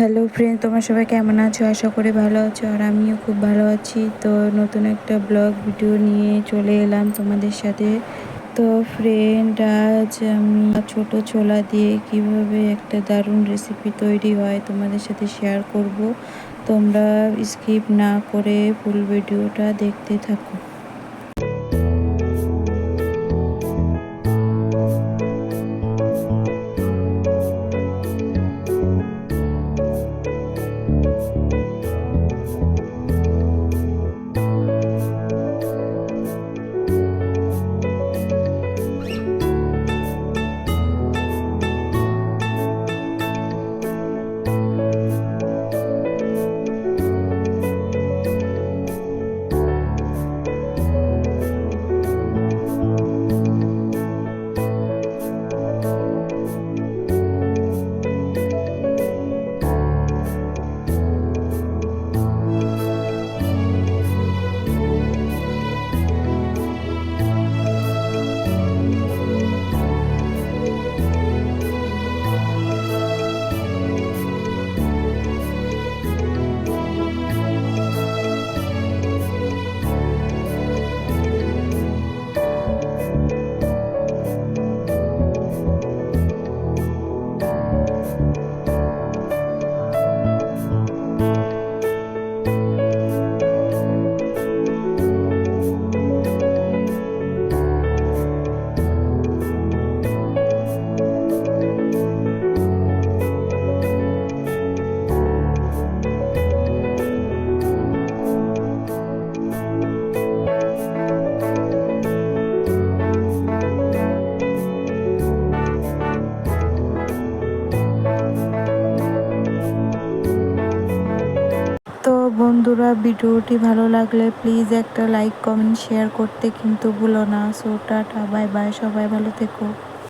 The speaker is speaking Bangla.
হ্যালো ফ্রেন্ড তোমরা সবাই কেমন আছো? আশা করি ভালো আছো আর আমিও খুব ভালো আছি। তো নতুন একটা ব্লগ ভিডিও নিয়ে চলে এলাম তোমাদের সাথে। তো ফ্রেন্ড আজ আমি ছোট ছোলা দিয়ে কীভাবে একটা দারুণ রেসিপি তৈরি হয় তোমাদের সাথে শেয়ার করব। তোমরা স্কিপ না করে ফুল ভিডিওটা দেখতে থাকো। বন্ধুরা, ভিডিওটি ভালো লাগলে প্লিজ একটা লাইক কমেন্ট শেয়ার করতে কিন্তু ভুলো না। সো টাটা বাই বাই সবাই ভালো থেকো।